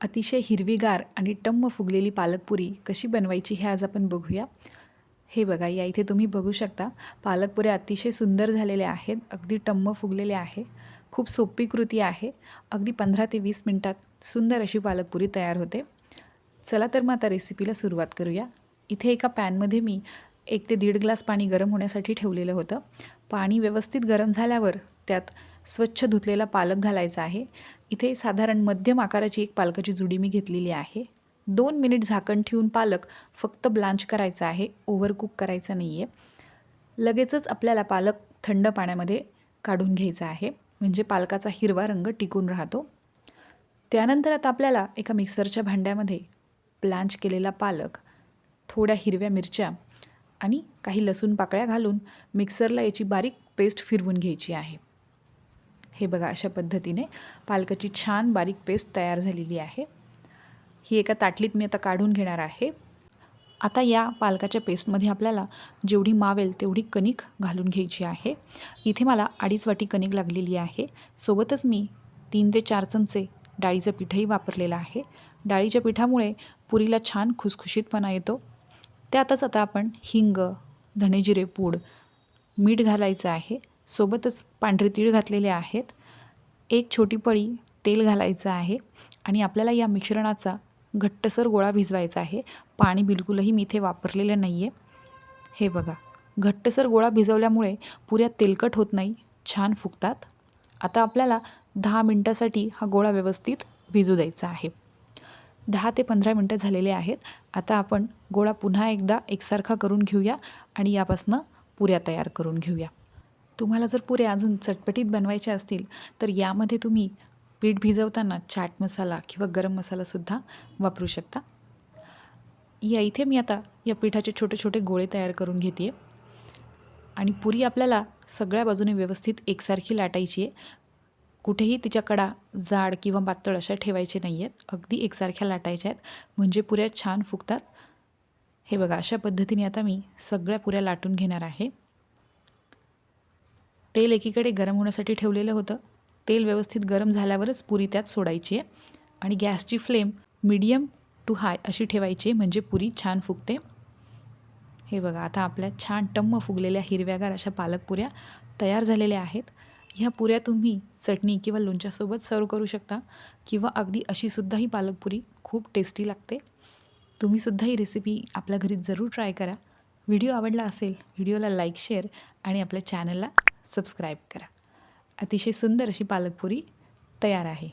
अतिशय हिरवीगार आणि टम्म फुगलेली पालकपुरी कशी बनवायची हे आज आपण बघूया. हे बघा या इथे तुम्ही बघू शकता. पालकपुऱ्या अतिशय सुंदर झालेल्या आहेत अगदी टम्म फुगलेले आहे खूप सोपी कृती आहे अगदी पंधरा ते वीस मिनटात सुंदर अशी पालकपुरी तयार होते. चला तर मग आता रेसिपीला सुरुवात करूया. इथे एका पॅनमध्ये मी एक ते दीड ग्लास पाणी गरम होण्यासाठी ठेवलेलं होतं. पाणी व्यवस्थित गरम झाल्यावर त्यात स्वच्छ धुतलेला पालक घालायचा आहे. इथे साधारण मध्यम आकाराची एक पालकाची जुडी मी घेतलेली आहे. दोन मिनिट झाकण ठेवून पालक फक्त ब्लांच करायचा आहे. ओव्हरकुक करायचा नाही आहे लगेचच आपल्याला पालक थंड पाण्यामध्ये काढून घ्यायचा आहे. म्हणजे पालकाचा हिरवा रंग टिकून राहतो. त्यानंतर आता आपल्याला एका मिक्सरच्या भांड्यामध्ये ब्लांच केलेला पालक थोड्या हिरव्या मिरच्या आणि काही लसूण पाकळ्या घालून मिक्सरला याची बारीक पेस्ट फिरवून घ्यायची आहे. हे बघा अशा पद्धतीने पालकाची छान बारीक पेस्ट तयार झालेली आहे. ही एका ताटलीत मी आता काढून घेणार आहे. आता या पालकाच्या पेस्टमध्ये आपल्याला जेवढी मावेल तेवढी कणिक घालून घ्यायची आहे. इथे मला अडीच वाटी कणिक लागलेली आहे. सोबतच मी तीन ते चार चमचे डाळीचं पीठही वापरलेलं आहे. डाळीच्या पिठामुळे पुरीला छान खुसखुशीतपणा येतो. त्यातच आता आपण हिंग धणेजिरे पूड मीठ घालायचं आहे. सोबतच पांढरे तीळ घातलेले आहेत. एक छोटी पळी तेल घालायचं आहे आणि आपल्याला या मिश्रणाचा घट्टसर गोळा भिजवायचा आहे. पाणी बिलकुलही मी इथे वापरलेलं नाही आहे हे बघा घट्टसर गोळा भिजवल्यामुळे पुऱ्या तेलकट होत नाही छान फुगतात. आता आपल्याला दहा मिनटासाठी हा गोळा व्यवस्थित भिजू द्यायचा आहे. दहा ते पंधरा मिनटं झालेले आहेत. आता आपण गोळा पुन्हा एकदा एकसारखा करून घेऊया आणि यापासनं पुऱ्या तयार करून घेऊया. तुम्हाला जर पुऱ्या अजून चटपटीत बनवायच्या असतील तर यामध्ये तुम्ही पीठ भिजवताना चाट मसाला किंवा गरम मसालासुद्धा वापरू शकता. या इथे मी आता या पिठाचे छोटे छोटे गोळे तयार करून घेते आणि पुरी आपल्याला सगळ्या बाजूने व्यवस्थित एकसारखी लाटायची आहे. कुठेही तिच्या कडा जाड किंवा पातळ अशा ठेवायचे नाही आहेत अगदी एकसारख्या लाटायच्या आहेत. म्हणजे पुऱ्या छान फुगतात. हे बघा अशा पद्धतीने आता मी सगळ्या पुऱ्या लाटून घेणार आहे. तेल एकीकडे गरम होण्यासाठी ठेवलेलं होतं. तेल व्यवस्थित गरम झाल्यावरच पुरी त्यात सोडायची आहे. आणि गॅसची फ्लेम मीडियम टू हाय अशी ठेवायची म्हणजे पुरी छान फुगते. हे बघा आता आपल्या छान टम्म फुगलेल्या हिरव्यागार अशा पालक पुऱ्या तयार झालेल्या आहेत. ह्या पुऱ्या तुम्ही चटणी किंवा लोणच्यासोबत सर्व करू शकता किंवा अगदी अशीसुद्धा ही पालकपुरी खूप टेस्टी लागते. तुम्हीसुद्धा ही रेसिपी आपल्या घरी जरूर ट्राय करा. व्हिडिओ आवडला असेल व्हिडिओला लाईक शेअर आणि आपल्या चॅनलला सबस्क्राईब करा. अतिशय सुंदर अशी पालकपुरी तयार आहे.